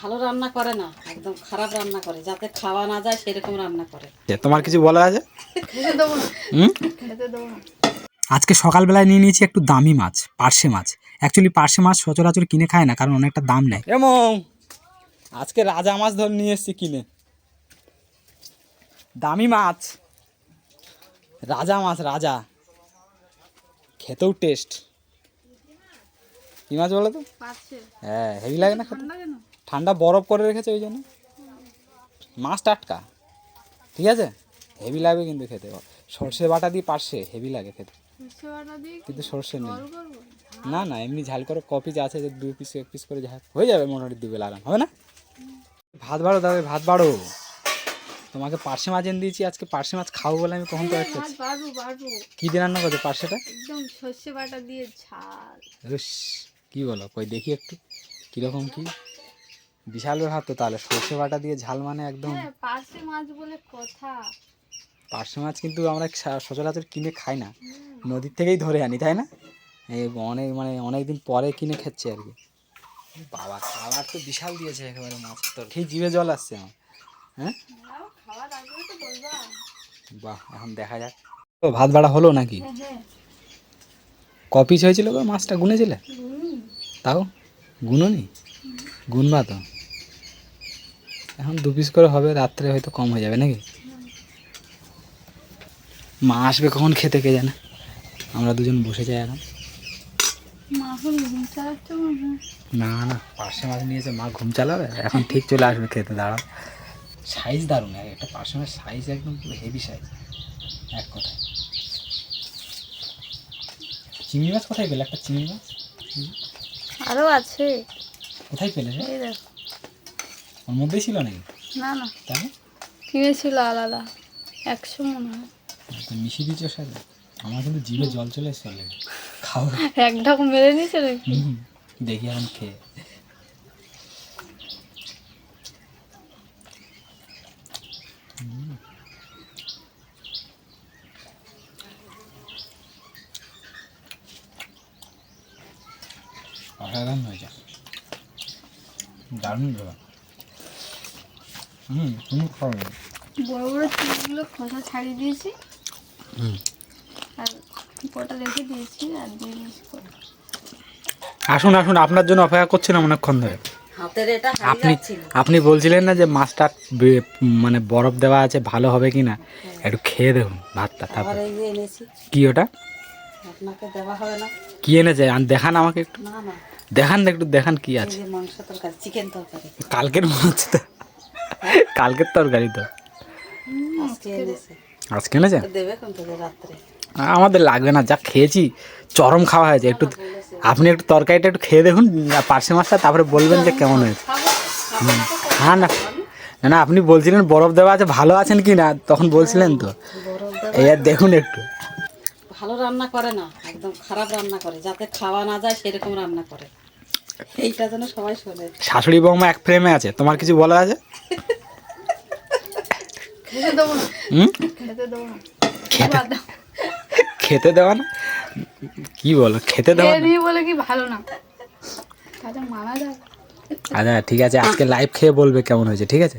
ভালো রান্না করে না একদম খারাপ রান্না করে যাতে খাওয়া না যায় সেরকম রান্না করে। তোমার কিছু বলা আছে? খেতে দেবো না। হুম? খেতে দেবো না। আজকে সকালবেলায় নিয়ে নিয়েছি একটু দামি মাছ পার্শে মাছ। অ্যাকচুয়ালি পার্শে মাছ সচরাচর কিনে খায় না কারণ অনেকটা দাম নেয়। এবং আজকে রাজা মাছ ধর নিয়ে এসেছি কিনে। দামি মাছ রাজা মাছ রাজা। খেতেও টেস্ট কি মাছ বলো তো? হ্যাঁ হেভি লাগে না খেতে? ঠান্ডা বরফ করে রেখেছে ওই জন্য। মাছ টাটকা। ঠিক আছে? হেভি লাগবে কিন্তু খেতে। সর্ষে বাটা দিয়ে পারছে হেভি লাগে খেতে। কিন্তু সর্ষে নেই। না না এমনি ঝাল করে কপি যা আছে যে দু পিস এক পিস করে ঝাল। হয়ে যাবে মোটামুটি দুবেলা আরাম হবে না? ভাত বাড়ো দাদা ভাত বাড়ো। তোমাকে পার্শে মাছ এনে দিয়েছি আজকে পার্শে মাছ খাব বলে আমি কখন বাড়বো বাড়বো কী দিয়ে রান্না করছ পার্শেটা? একদম সর্ষে বাটা দিয়ে ঝাল। কী বলো? কই দেখি একটু। কীরকম কি? বিশাল ব্যাপার তো তাহলে সর্ষে বাটা দিয়ে ঝাল মানে একদম হ্যাঁ পার্শে মাছ বলে কথা। পার্শে মাছ কিন্তু আমরা সচরাচর কিনে খাই না। নদীর থেকেই ধরে আনি তাই না? এই অনেক মানে অনেক দিন পরে কিনে খাচ্ছি আর কি। বাবা খাবার তো বিশাল দিয়েছে একেবারে মাছ। তোর সেই জিভে জল আসছে আমার? হ্যাঁ? তো বাহ এখন দেখা যাক। তো ভাত বাড়া হলো নাকি? হ্যাঁ হ্যাঁ। ক হয়েছিল গো মাছটা? গুনেছিলে? তাও? গুনোনি? গুনবা তো। এখন দু পিস করে হবে রাত্রে হয়তো কম হয়ে যাবে নাকি? মা আসবে কখন খেতে কে জানে? আমরা দুজন বসে যাই এখন। না না পার্শে মাছ নিয়েছে মা ঘুম চালাবে? এখন ঠিক চলে আসবে খেতে দাঁড়াও। সাইজ দারুণ এক একটা পার্শে মাছ সাইজ একদম হেভি সাইজ এক কথায়। চিংড়ি মাছ কোথায় পেলে? একটা চিংড়ি মাছ? আরও আছে। কোথায় পেলে? এই দেখো। ওর মধ্যেই ছিল নাকি? না না। তাই কিনেছিল আলাদা একশো মনে হয়। তো মিশিয়ে দিচ্ছ সাথে। আমার কিন্তু জিভে জল চলে এসছে অলরেডি খাও। এক ঢাক মেরে নিয়েছে নাকি? দেখি এখন খেয়ে। অসাধারণ হয়েছে। দারুণ ব্যাপার। হুম তুমি খাও বড় বড় চিংড়িগুলো খোসা ছাড়িয়ে দিয়েছি। হুম। আর কটা রেখে দিয়েছি আর দিয়ে দিয়েছি আসুন আসুন আপনার জন্য অপেক্ষা করছিলাম অনেকক্ষণ ধরে। হাতের এটা হারিয়ে আপনি আপনি বলছিলেন না যে মাছটা মানে বরফ দেওয়া আছে ভালো হবে কি না? একটু খেয়ে দেখুন ভাতটা তারপর। কি ওটা? আপনাকে দেওয়া হবে না। কি এনেছে? দেখান আমাকে একটু। না না। দেখান না একটু দেখান কি আছে। যে মাংস তরকারি চিকেন তরকারি। কালকের মনে হচ্ছে তো। কালকের তরকারি তো। আজকে এনেছে আমাদের লাগবে না যা খেয়েছি চরম খাওয়া হয়েছে। একটু আপনি একটু তরকারিটা একটু খেয়ে দেখুন পার্সে মাছটা তারপরে বলবেন যে কেমন হয়েছে। হ্যাঁ না। না না আপনি বলছিলেন বরফ দেওয়া আছে ভালো আছেন কি না? তখন বলছিলেন তো। এই আর দেখুন একটু। ভালো রান্না করে না একদম খারাপ রান্না করে। যাতে খাওয়া না যায় সেরকম রান্না করে। এইটা যেন সবাই শোনে। শাশুড়ি বৌমা এক ফ্রেমে আছে। তোমার কিছু বলা আছে? খেতে দেওয়া না? কি বলো খেতে দেওয়া না? বলে কি ভালো না? আচ্ছা ঠিক আছে আজকে লাইভ খেয়ে বলবে কেমন হয়েছে ঠিক আছে?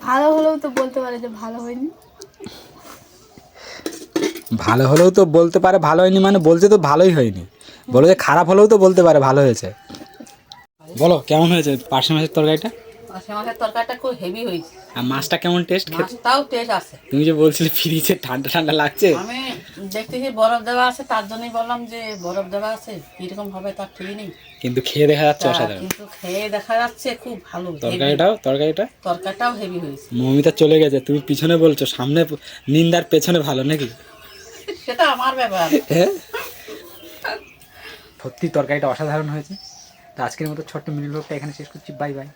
ভালো হলেও তো বলতে পারে যে ভালো হয়নি। ভালো হলেও তো বলতে পারে ভালো হয়নি মানে বলছে তো ভালোই হয়নি। বলো যে খারাপ হলেও তো বলতে পারে ভালো হয়েছে। বলো কেমন হয়েছে পার্শে মাছের তরকারিটা? মাছের তরকারিটা খুব হেভি হয়েছে। আর মাছটা কেমন টেস্ট মাছটাও টেস্ট আছে। তুমি যে বলছিলে ফ্রিজে ঠান্ডা ঠান্ডা লাগছে। আমি দেখতেছি বরফ দেওয়া আছে তার জন্যই বললাম যে বরফ দেওয়া আছে কীরকম হবে তার ঠিক নেই। কিন্তু খেয়ে দেখা যাচ্ছে অসাধারণ। কিন্তু খেয়ে দেখা যাচ্ছে খুব ভালো। তরকারিটাও তরকারিটা? তরকারিটাও হেভি হয়েছে। মমিতা চলে গেছে তুমি পিছনে বলছো সামনে নিন্দার পেছনে ভালো নাকি? সেটা আমার ব্যাপার। হ্যাঁ? সত্যি তরকারিটা অসাধারণ হয়েছে। তো আজকের মতো ছোট্ট মিনি ব্লগটা এখানে শেষ করছি। Bye bye.